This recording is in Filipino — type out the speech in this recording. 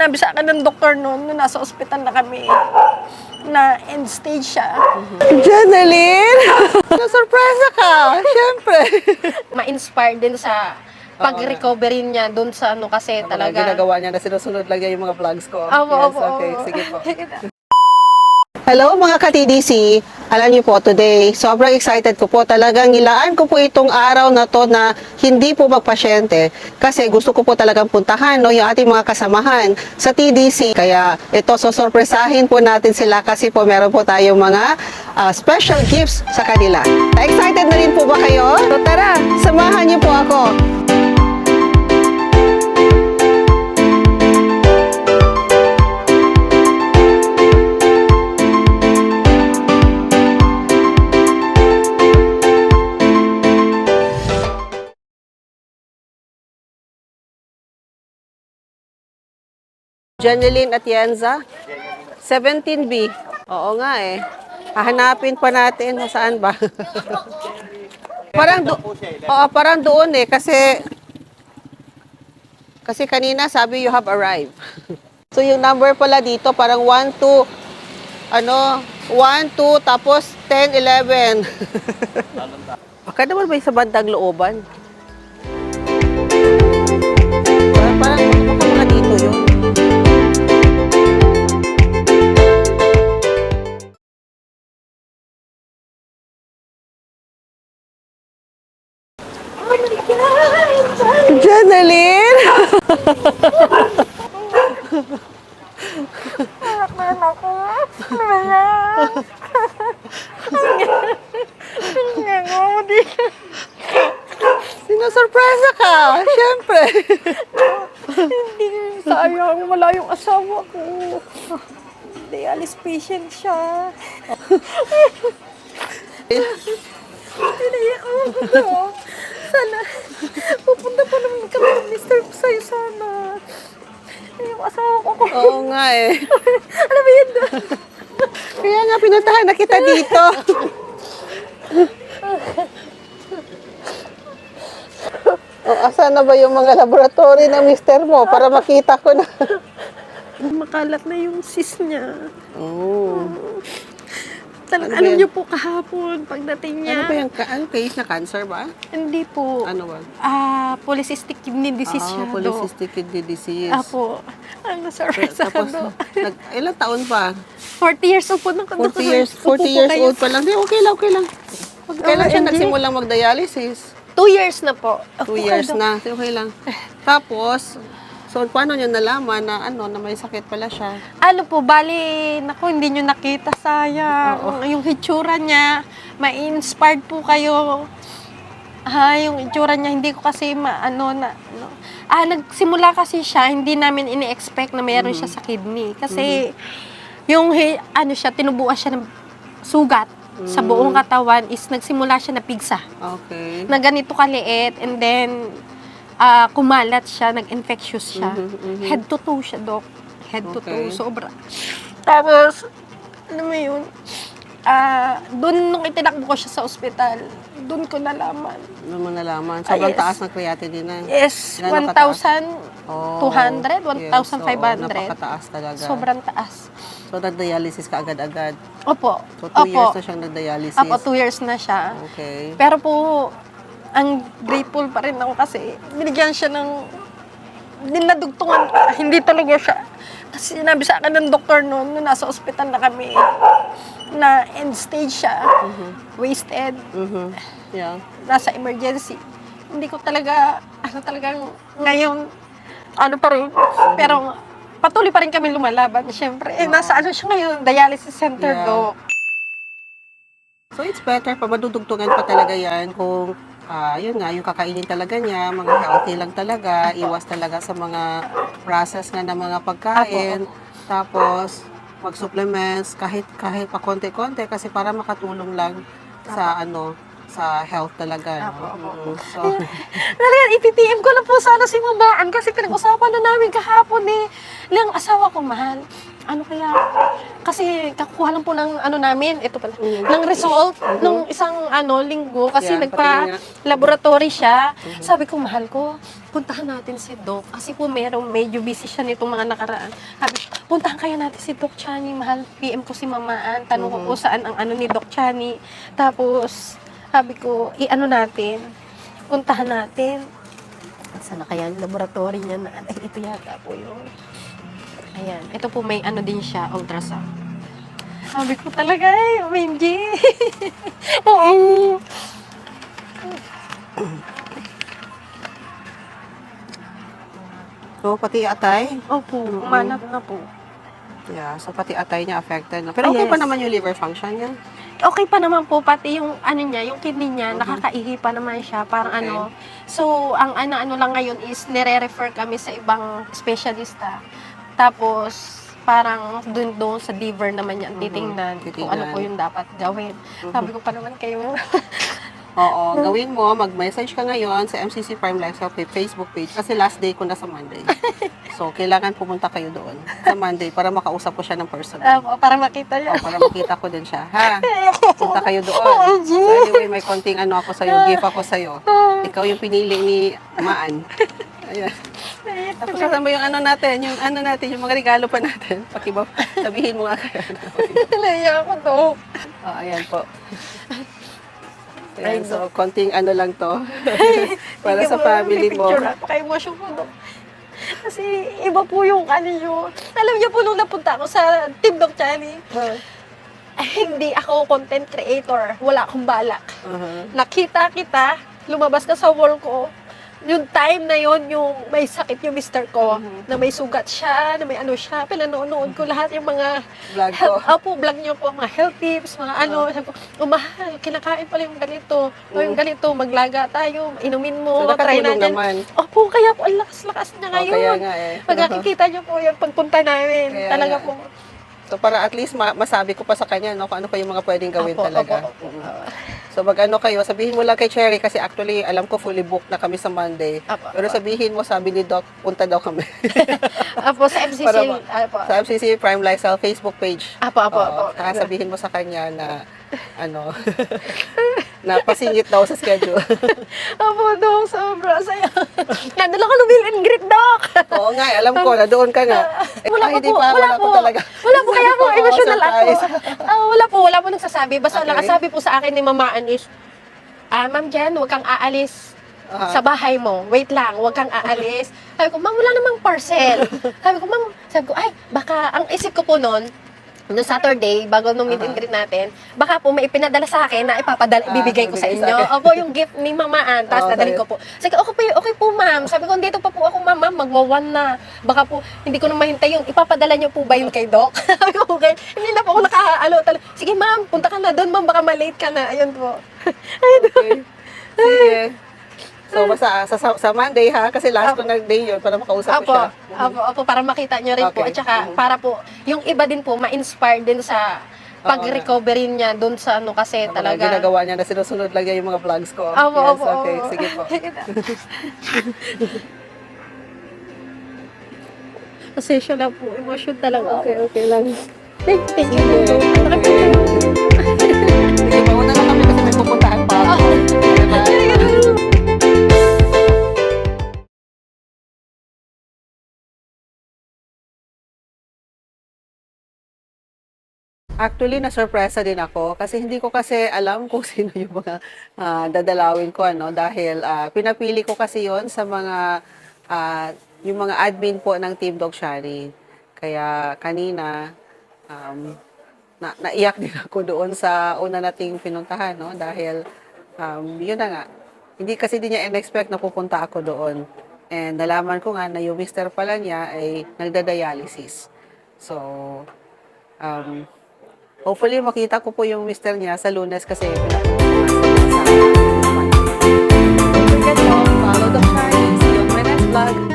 Sabi sa akin ng doktor noon, nung nasa ospital na kami, na end stage siya. Janeline! Na-surprise ka! Siyempre! Ma-inspire din sa pag-recovery niya doon sa ano kasi Talaga. talaga. ginagawa niya na sinusunod lang niya yung mga vlogs ko. Opo, yes, opo, okay. opo. Sige po. Hello mga ka-TDC! Alam niyo po, today, sobrang excited ko po. Talagang nilaan ko po itong araw na to na hindi po magpasyente kasi gusto ko po talagang puntahan no, yung ating mga kasamahan sa TDC. Kaya ito, sosorpresahin po natin sila kasi po meron po tayong mga ah, special gifts sa kanila. Excited na rin po ba kayo? So tara, samahan niyo po ako. Janeline Atienza? 17B. Oo nga eh. Hahanapin pa natin saan ba. parang do Oo, parang doon eh kasi kasi kanina sabi you have arrived. so yung number pala dito parang 1 2 ano 1 2 tapos 10 11. Baka naman may sa bandang looban. Yan? Ginagawa mo dito. Sinusurpresa ka! Siyempre! Hindi, sayang. Wala yung asawa ko. Dialysis patient siya. Pinaiyak ako ko. Sana, pupunta pa naman kami ng ko sa'yo sana. Yung asawa ko ko. Oo nga eh. Alam mo yun doon? Kaya nga pinuntahan na kita dito. o, asa na ba yung mga laboratory ng mister mo para makita ko na? Makalat na yung sis niya. Oo. Tal- Ano yan? niyo po kahapon, pagdating niya. Ano ba yung ka- ano, case na cancer ba? Hindi po. Ano ba? Ah, polycystic kidney disease Ah, siya. polycystic kidney disease. Apo. Ang na-surprise ako Tapos, nag, ilang taon pa? 40 years old po nang 40 years, 40 years old pa lang. Di, okay lang, okay lang. Kailan siya hindi. nagsimulang mag-dialysis? 2 years na po. Two years na. Okay lang. Tapos, so paano niyo nalaman na ano na may sakit pala siya? Ano po, bali, naku, hindi nyo nakita, sayang. Yung hitsura niya, ma-inspired po kayo. Ah, yung itsura niya, hindi ko kasi maano na, ano. Ah, nagsimula kasi siya, hindi namin ini-expect na mayroon siya sa kidney. Kasi, yung, hi- ano siya, tinubuan siya ng sugat sa buong katawan is nagsimula siya na pigsa. Okay. Na ganito kaliit, and then, ah, kumalat siya, nag-infectious siya. Mhm, mhm. Head to toe siya, Dok. Head to toe, Okay. sobra. Tapos, ano mo yun, ah, doon nung itinakbo ko siya sa ospital, doon ko nalaman. Ano mo nalaman? Ah, Sobrang yes. taas ng creatinine. Yes, Gano'ng kataas? 1,200, Oh, 1,500. Yes, oo, napakataas talaga. Sobrang taas. So, nag-dialysis ka agad-agad. Opo. So, two Opo. years na siyang nag-dialysis. Opo, two years na siya. Okay. Pero po, ang grateful pa rin ako kasi binigyan siya ng dinadugtungan pa. Hindi talaga siya. Kasi sinabi sa akin ng doktor noon, nung nasa ospital na kami, na end stage siya, wasted, Mhm. Yeah. nasa emergency. Hindi ko talaga, ano talagang ngayon, ano pa rin, pero patuloy pa rin kami lumalaban, syempre. Eh, nasa ano siya ngayon, dialysis center Yeah. do. So, it's better pa madudugtungan pa talaga yan kung ah yun nga, yung kakainin talaga niya, mga healthy lang talaga, iwas talaga sa mga process nga ng mga pagkain. Tapos, mag-supplements kahit kahit pa konti-konti kasi para makatulong lang sa ano sa health talaga. Apo, apo, Mm, So, Talagang ititiem ko na po sana si Mabaan kasi pinag-usapan na namin kahapon eh. Lang asawa ko, mahal. Ano kaya? Kasi kakuha lang po ng ano namin, ito pala, ng result nung isang ano linggo kasi Yeah, nagpa-laboratory siya. Sabi ko, mahal ko, puntahan natin si Doc. Kasi po merong medyo busy siya nitong mga nakaraan. Sabi, puntahan kaya natin si Doc Chani. Mahal, PM ko si Mamaan. Tanong ko po saan ang ano ni Doc Chani. Tapos, sabi ko, i-ano natin. Puntahan natin. Sana kaya yung laboratory niya na, ay, ito yata po yung, ayan. Ito po may ano din siya, ultrasound. Sabi ko talaga eh, OMG. Oo. So, pati atay. Opo, umanap na po. Yeah, so pati atay niya affected. No? Pero Ah, okay pa yes. naman yung liver function niya. Okay pa naman po, pati yung ano niya, yung kidney niya, nakakaihi pa naman siya. Parang Okay. ano. So, ang ano-ano lang ngayon is nire-refer kami sa ibang specialista. Tapos, parang dun doon sa liver naman niya titingnan kung ano Titingnan. po yung dapat gawin. Sabi ko pa naman kayo, Oo, gawin mo, mag-message ka ngayon sa MCC Prime Lifestyle Facebook page kasi last day ko na sa Monday. So, kailangan pumunta kayo doon sa Monday para makausap ko siya ng personal. ah, para makita niya. O, para makita ko din siya. Ha? Punta kayo doon. OMG. So, anyway, may konting ano ako sa'yo, gift ako sa'yo. Ikaw yung pinili ni Maan. Ayan. Tapos kasama yung ano natin, yung ano natin, yung mga regalo pa natin. Pakiba, sabihin mo nga kayo. Naiya ako to. Oh, ayan po. Ayan, so, konting ano lang to. para sa family mo. Ako kay Motion po doon. Kasi iba po yung ano yun. Alam niyo po nung napunta ako sa Team Doc Chani, eh, hindi ako content creator. Wala akong balak. Uh-huh. Nakita kita, lumabas ka sa wall ko. Yung time na yon yung may sakit yung mister ko, na may sugat siya, na may ano siya. Pinanonood ko lahat yung mga Vlog ko. opo, vlog niyo po, mga health tips, mga ano. Sabi ko, oh, mahal, kinakain pala yung ganito. O yung ganito, maglaga tayo, inumin mo, So, try natin. naman. Opo, kaya po, ang lakas-lakas niya O, kaya ngayon. nga eh. Pag nakikita niyo po yung pagpunta namin, Kaya talaga nga. po. So para at least ma- masabi ko pa sa kanya no, kung ano pa yung mga pwedeng gawin Opo, talaga. opo, opo. Mm. So mag ano kayo, sabihin mo lang kay Cherry kasi actually alam ko fully booked na kami sa Monday. Opo, Pero sabihin mo, sabi ni Doc, punta daw kami. Apo, sa MCC, Para ma- apo. sa MCC Prime Lifestyle Facebook page. Apo, apo, Oo, apo. saka sabihin mo sa kanya na ano, na pasingit daw sa schedule. Apo, Dok, sobra saya. Nandala ko lumil and greet, Doc. Oo nga, alam ko, na doon ka nga. Eh, Wala ah, po hindi pa, wala, wala po. talaga. Wala po, kaya po, emotional ako. Ah, wala po, wala po nagsasabi. Basta Okay. nakasabi po sa akin ni Mama Anis, ah, Ma'am Jen, huwag kang aalis Aha. sa bahay mo. Wait lang, huwag kang aalis. Sabi ko, Ma'am, wala namang parcel. sabi ko, Ma'am, sabi ko, ay, baka, ang isip ko po noon, no Saturday, bago nung meet and greet natin, baka po may ipinadala sa akin na ipapadala, Ah, ibibigay ko sa bibigay sa inyo. akin. Opo, yung gift ni Mamaan, tapos Okay. dadalhin ko po. Sabi ko, okay po, okay po ma'am. Sabi ko, dito pa po ako ma'am, ma'am, magwawan na. Baka po, hindi ko na mahintay yung, ipapadala niyo po ba yun kay Doc? Sabi ko, okay. Hindi na po ako nakaalo talaga. Sige ma'am, punta ka na doon ma'am, baka malate ka na. Ayun po. Ayun po. Okay. Sige. So, basta sa, sa, sa Monday ha, kasi last ko na day yun para makausap ko siya. apo, apo, para makita nyo rin po. Okay. At saka, Mhm. para po, yung iba din po, ma-inspire din sa pag-recovery niya doon sa ano kasi Ang mga talaga. ginagawa niya na sinusunod lang niya yung mga vlogs ko. Apo, yes, apo, okay. apo. Sige po. Pasensya na po, emotion talaga. Okay, okay lang. Thank, thank you. Sige. Thank you. Sige, pauna Actually, na-surpresa din ako kasi hindi ko kasi alam kung sino yung mga ah, dadalawin ko ano dahil ah, pinapili ko kasi yon sa mga ah, yung mga admin po ng Team Dog Shari. Kaya kanina um, na naiyak din ako doon sa una nating pinuntahan no dahil um, yun na nga hindi kasi din niya in-expect na pupunta ako doon. And nalaman ko nga na yung mister pala niya ay nagda-dialysis. So, um, Hopefully, makita ko po yung mister niya sa lunes kasi pinapunta. Don't forget follow the Charlie. See you on my next vlog.